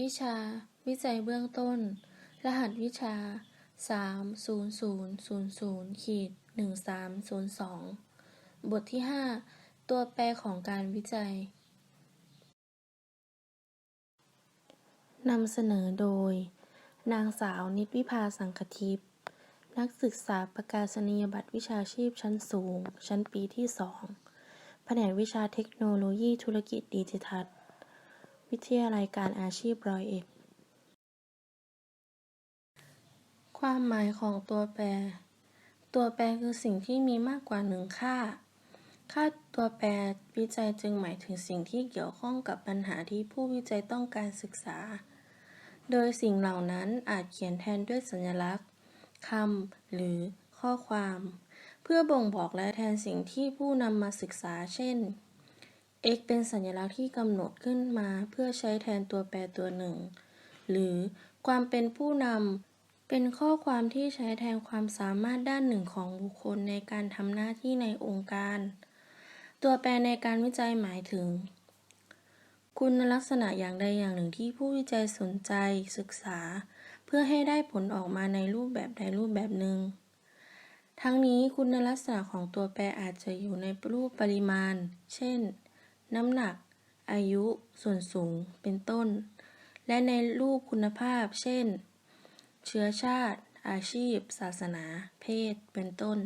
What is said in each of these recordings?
วิชา วิจัยเบื้องต้น รหัสวิชา 30000ขีด1302 บทที่ 5 ตัวแปรของการวิจัย นำเสนอโดย นางสาวนิตวิภาสังคทิพย์นักศึกษาประกาศนียบัตรวิชาชีพชั้นสูง ชั้นปีที่ 2 แผนกวิชาเทคโนโลยีธุรกิจดิจิทัล วิทยาลัยการอาชีพร้อยเอ็ด ความหมายของตัวแปร ตัวแปรคือสิ่งที่มีมากกว่าหนึ่งค่า ค่าตัวแปรวิจัยจึงหมายถึงสิ่งที่เกี่ยวข้องกับปัญหาที่ผู้วิจัยต้องการศึกษา โดยสิ่งเหล่านั้นอาจเขียนแทนด้วยสัญลักษณ์คำหรือข้อความ เพื่อบ่งบอกและแทนสิ่งที่ผู้นำมาศึกษา เช่น x เป็นสัญลักษณ์ที่กำหนดขึ้นมาเพื่อใช้แทนตัวแปรตัวหนึ่ง หรือความเป็นผู้นำเป็นข้อความที่ใช้แทนความสามารถด้านหนึ่งของบุคคลในการทำหน้าที่ในองค์การ ตัวแปรในการวิจัยหมายถึง คุณลักษณะอย่างใดอย่างหนึ่งที่ผู้วิจัยสนใจศึกษา เพื่อให้ได้ผลออกมาในรูปแบบใดรูปแบบหนึ่ง ทั้งนี้คุณลักษณะของตัวแปรอาจจะอยู่ในรูปปริมาณ เช่น น้ำหนัก อายุ ส่วนสูง เป็นต้น และในรูปคุณภาพ เช่น เชื้อชาติ อาชีพ ศาสนา เพศ เป็นต้น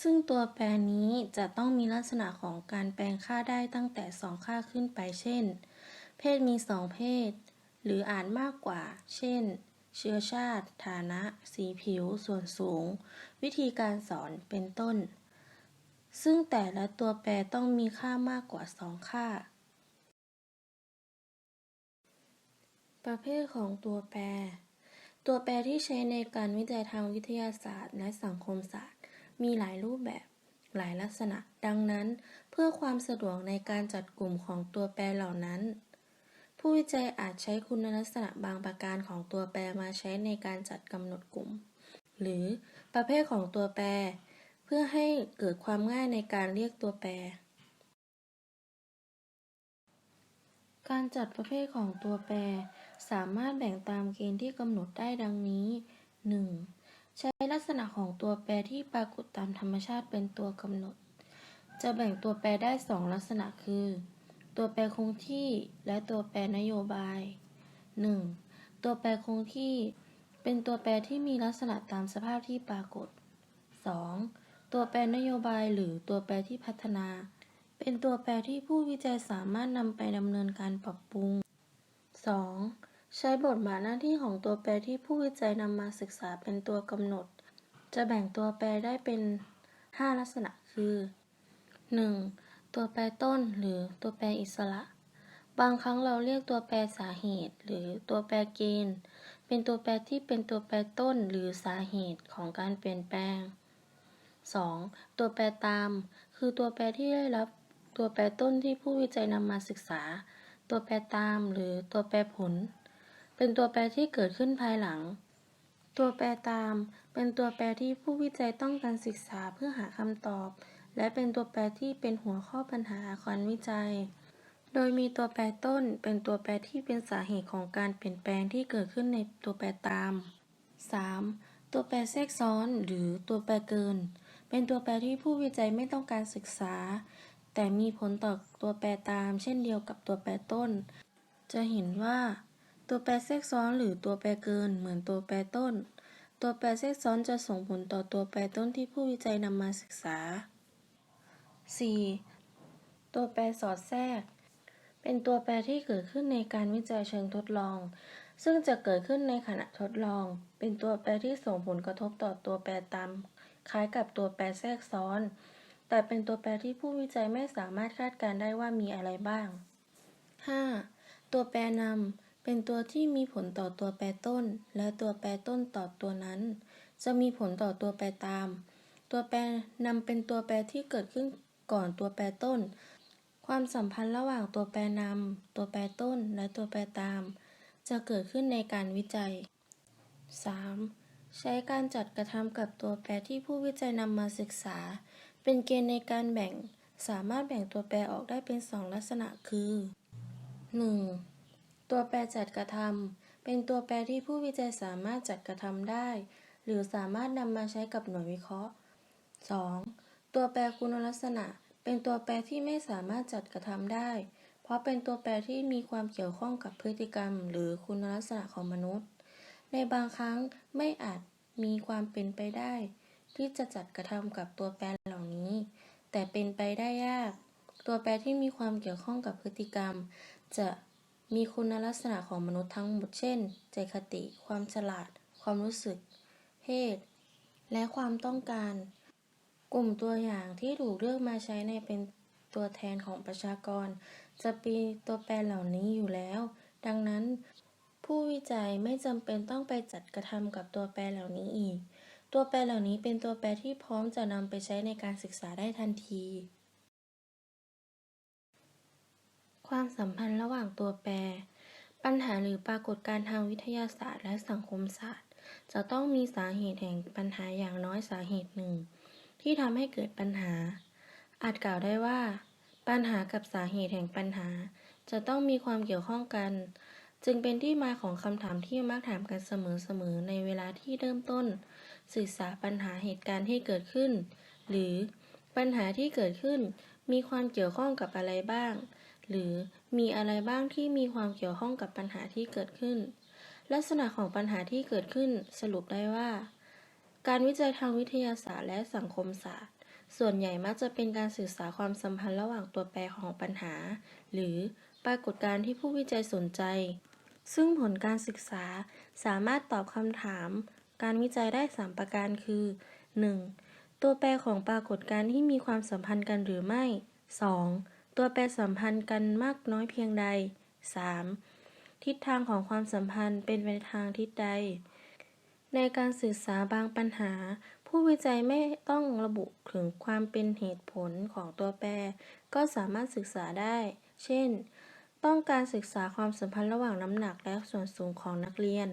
ซึ่งตัวแปรนี้จะต้องมีลักษณะของการแปลงค่าได้ตั้งแต่ 2 ค่าขึ้นไป เช่น เพศมี 2 เพศ หรืออาจมากกว่า เช่นเชื้อชาติ ฐานะ สีผิว ส่วนสูง วิธีการสอน เป็นต้น ซึ่งแต่ละตัวแปรต้องมีค่ามากกว่า 2 ค่า ประเภทของตัวแปร ตัวแปรที่ใช้ในการวิจัยทางวิทยาศาสตร์และสังคมศาสตร์ มีหลายรูปแบบหลายลักษณะ ดังนั้น เพื่อความสะดวกในการจัดกลุ่มของตัวแปรเหล่านั้น ผู้วิจัยอาจใช้คุณลักษณะบางประการของตัวแปรมาใช้ในการจัดกำหนดกลุ่ม หรือประเภทของตัวแปร เพื่อให้เกิดความง่ายในการเรียกตัวแปร การจัดประเภทของตัวแปร สามารถแบ่งตามเกณฑ์ที่กำหนดได้ดังนี้ 1. ใช้ลักษณะของตัวแปรที่ปรากฏตามธรรมชาติเป็นตัวกำหนด จะแบ่งตัวแปรได้ 2 ลักษณะคือ ตัวแปรคงที่และตัวแปรนโยบาย 1. ตัวแปรคงที่ เป็นตัวแปรที่มีลักษณะตามสภาพที่ปรากฏ 2. ตัวแปรนโยบายหรือตัวแปรที่พัฒนา เป็นตัวแปรที่ผู้วิจัยสามารถนำไปดำเนินการปรับปรุง 2. ใช้บทบาทหน้าที่ของตัวแปรที่ผู้วิจัยนำมาศึกษาเป็นตัวกำหนด จะแบ่งตัวแปรได้เป็น 5 ลักษณะคือ 1. ตัวแปรต้นหรือตัวแปรอิสระ บางครั้งเราเรียกตัวแปรสาเหตุ หรือตัวแปรเกณฑ์ เป็นตัวแปรที่เป็นตัวแปรต้นหรือสาเหตุของการเปลี่ยนแปลง 2. ตัวแปรตาม คือตัวแปรที่ได้รับตัวแปรต้นที่ผู้วิจัยนำมาศึกษา ตัวแปรตามหรือตัวแปรผล เป็นตัวแปรที่เกิดขึ้นภายหลัง ตัวแปรตาม เป็นตัวแปรที่ผู้วิจัยต้องการศึกษาเพื่อหาคำตอบ และเป็นตัวแปรที่เป็นหัวข้อปัญหาการวิจัย โดยมีตัวแปรต้น เป็นตัวแปรที่เป็นสาเหตุของการเปลี่ยนแปลงที่เกิดขึ้นในตัวแปรตาม 3. ตัวแปรแทรกซ้อน หรือตัวแปรเกิน เป็นตัวแปรที่ผู้วิจัยไม่ต้องการศึกษา แต่มีผลต่อตัวแปรตาม เช่นเดียวกับตัวแปรต้น จะเห็นว่า ตัวแปรแทรกซ้อนหรือตัวแปรเกินเหมือนตัวแปรต้น ตัวแปรแทรกซ้อนจะส่งผลต่อตัวแปรต้นที่ผู้วิจัยนำมาศึกษา 4. ตัวแปรสอดแทรก เป็นตัวแปรที่เกิดขึ้นในการวิจัยเชิงทดลอง ซึ่งจะเกิดขึ้นในขณะทดลอง เป็นตัวแปรที่ส่งผลกระทบต่อตัวแปรตาม คล้ายกับตัวแปรแทรกซ้อน แต่เป็นตัวแปรที่ผู้วิจัยไม่สามารถคาดการได้ว่ามีอะไรบ้าง 5. ตัวแปรนำเป็นตัวที่มีผลต่อตัวแปรต้น และตัวแปรต้นต่อตัวนั้น จะมีผลต่อตัวแปรตาม ตัวแปรนำเป็นตัวแปรที่เกิดขึ้นก่อนตัวแปรต้น ความสัมพันธ์ระหว่างตัวแปรนำตัวแปรต้นและตัวแปรตาม จะเกิดขึ้นในการวิจัย 3. ใช้การจัดกระทำกับตัวแปรที่ผู้วิจัยนำมาศึกษา เป็นเกณฑ์ในการแบ่ง สามารถแบ่งตัวแปรออกได้เป็น 2 ลักษณะคือ 1. ตัวแปรจัดกระทำเป็นตัวแปรที่ผู้วิจัยสามารถจัดกระทำได้ หรือสามารถนำมาใช้กับหน่วยวิเคราะห์ 2. ตัวแปรคุณลักษณะ เป็นตัวแปรที่ไม่สามารถจัดกระทำได้ เพราะเป็นตัวแปรที่มีความเกี่ยวข้องกับพฤติกรรม หรือคุณลักษณะของมนุษย์ ในบางครั้งไม่อาจมีความเป็นไปได้ ที่จะจัดกระทำกับตัวแปรเหล่านี้ แต่เป็นไปได้ยาก ตัวแปรที่มีความเกี่ยวข้องกับพฤติกรรม จะมีคุณลักษณะของมนุษย์ทั้งหมด เช่น ใจคติ ความฉลาด ความรู้สึก เพศ และความต้องการ กลุ่มตัวอย่างที่ถูกเลือกมาใช้ในเป็นตัวแทนของประชากร จะมีตัวแปรเหล่านี้อยู่แล้ว ดังนั้น ผู้วิจัยไม่จำเป็นต้องไปจัดกระทำกับตัวแปรเหล่านี้อีก ตัวแปรเหล่านี้เป็นตัวแปรที่พร้อมจะนำไปใช้ในการศึกษาได้ทันที ความสัมพันธ์ระหว่างตัวแปร ปัญหาหรือปรากฏการณ์ทางวิทยาศาสตร์และสังคมศาสตร์ จะต้องมีสาเหตุแห่งปัญหาอย่างน้อยสาเหตุหนึ่ง ที่ทำให้เกิดปัญหา อาจกล่าวได้ว่า ปัญหากับสาเหตุแห่งปัญหา จะต้องมีความเกี่ยวข้องกัน จึงเป็นที่มาของคำถามที่มักถามกันเสมอๆในเวลาที่เริ่มต้น ศึกษาปัญหาเหตุการณ์ที่เกิดขึ้น หรือปัญหาที่เกิดขึ้น มีความเกี่ยวข้องกับอะไรบ้าง หรือมีอะไรบ้างที่มีความเกี่ยวข้องกับปัญหาที่เกิดขึ้น ลักษณะของปัญหาที่เกิดขึ้นสรุปได้ว่า การวิจัยทางวิทยาศาสตร์และสังคมศาสตร์ส่วนใหญ่มักจะเป็นการศึกษาความสัมพันธ์ระหว่างตัวแปรของปัญหา หรือปรากฏการณ์ที่ผู้วิจัยสนใจ ซึ่งผลการศึกษาสามารถตอบคำถาม การวิจัยได้ 3 ประการคือ 1. ตัวแปรของปรากฏการณ์ที่มีความสัมพันธ์กันหรือไม่ 2. ตัวแปรสัมพันธ์กันมากน้อยเพียงใด 3. ทิศทางของความสัมพันธ์เป็นไปทางทิศใด ในการศึกษาบางปัญหา ผู้วิจัยไม่ต้องระบุถึงความเป็นเหตุผลของตัวแปร ก็สามารถศึกษาได้ เช่น ต้องการศึกษาความสัมพันธ์ระหว่างน้ำหนักและส่วนสูงของนักเรียน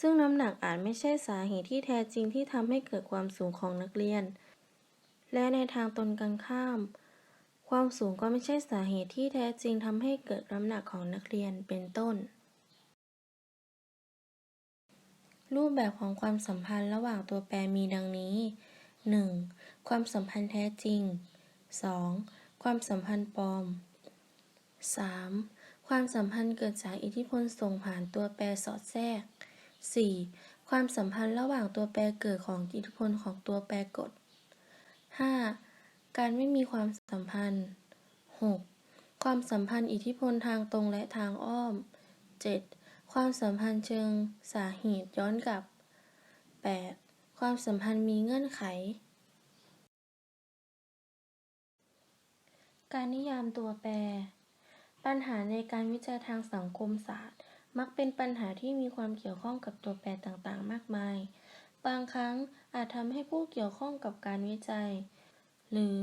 ซึ่งน้ำหนักอาจไม่ใช่สาเหตุที่แท้จริงที่ทำให้เกิดความสูงของนักเรียน และในทางตรงกันข้าม ความสูงก็ไม่ใช่สาเหตุที่แท้จริงทำให้เกิดน้ำหนักของนักเรียนเป็นต้น รูปแบบของความสัมพันธ์ระหว่างตัวแปรมีดังนี้ 1. ความสัมพันธ์แท้จริง 2. ความสัมพันธ์ปลอม 3. ความสัมพันธ์เกิดจากอิทธิพลส่งผ่านตัวแปรสอดแทรก 4. ความสัมพันธ์ระหว่างตัวแปรเกิดของอิทธิพลของตัวแปรกด 5. การไม่มีความสัมพันธ์ 6. ความสัมพันธ์อิทธิพลทางตรงและทางอ้อม 7. ความสัมพันธ์เชิงสาเหตุย้อนกลับ 8. ความสัมพันธ์มีเงื่อนไข การนิยามตัวแปร ปัญหาในการวิจัยทางสังคมศาสตร์ มักเป็นปัญหาที่มีความเกี่ยวข้องกับตัวแปรต่างๆ มากมาย บางครั้งอาจทำให้ผู้เกี่ยวข้องกับการวิจัย หรือ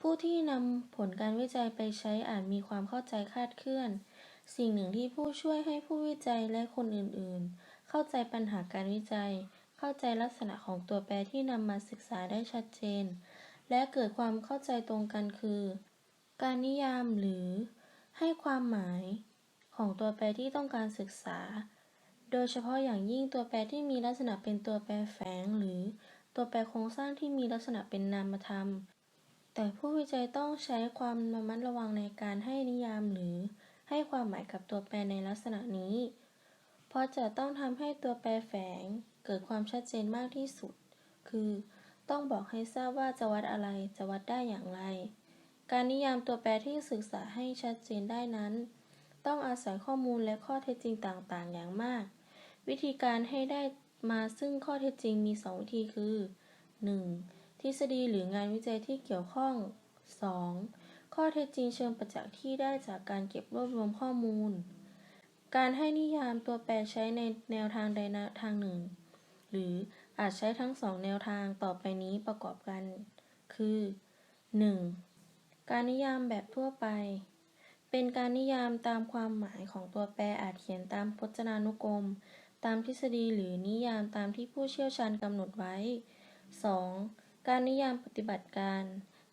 ผู้ที่นำผลการวิจัยไปใช้อาจมีความเข้าใจคาดเคลื่อน สิ่งหนึ่งที่ผู้ช่วยให้ผู้วิจัยและคนอื่นๆ เข้าใจปัญหาการวิจัย เข้าใจลักษณะของตัวแปรที่นำมาศึกษาได้ชัดเจน และเกิดความเข้าใจตรงกันคือ การนิยามหรือ ให้ความหมายของตัวแปรที่ต้องการศึกษา โดยเฉพาะอย่างยิ่งตัวแปรที่มีลักษณะเป็นตัวแปรแฝง หรือตัวแปรโครงสร้างที่มีลักษณะเป็นนามธรรม แต่ผู้วิจัยต้องใช้ความระมัดระวังในการให้นิยามหรือให้ความหมายกับตัวแปรในลักษณะนี้ เพราะจะต้องทำให้ตัวแปรแฝงเกิดความชัดเจนมากที่สุด คือ ต้องบอกให้ทราบว่าจะวัดอะไร จะวัดได้อย่างไร การนิยามตัวแปรที่ศึกษาให้ชัดเจนได้นั้น ต้องอาศัยข้อมูลและข้อเท็จจริงต่างๆ อย่างมาก วิธีการให้ได้มาซึ่งข้อเท็จจริงมี 2 วิธีคือ 1. ทฤษฎีหรืองานวิจัยที่เกี่ยวข้อง 2. ข้อเท็จจริงเชิงประจักษ์ที่ได้จากการเก็บรวบรวมข้อมูล การให้นิยามตัวแปรใช้ในแนวทางใดทางหนึ่ง หรืออาจใช้ทั้งสองแนวทางต่อไปนี้ประกอบกัน คือ 1. การนิยามแบบทั่วไป เป็นการนิยามตามความหมายของตัวแปรอาจเขียนตามพจนานุกรม ตามทฤษฎีหรือนิยามตามที่ผู้เชี่ยวชาญกำหนดไว้ 2. การนิยามปฏิบัติการ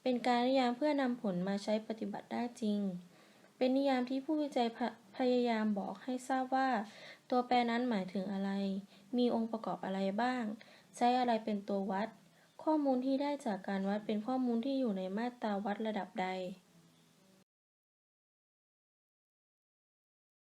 เป็นการนิยามเพื่อนำผลมาใช้ปฏิบัติได้จริง เป็นนิยามที่ผู้วิจัยพพยายามบอกให้ทราบว่า ตัวแปรนั้นหมายถึงอะไร มีองค์ประกอบอะไรบ้าง ใช้อะไรเป็นตัววัด ข้อมูลที่ได้จากการวัดเป็นข้อมูลที่อยู่ในมาตราวัดระดับใด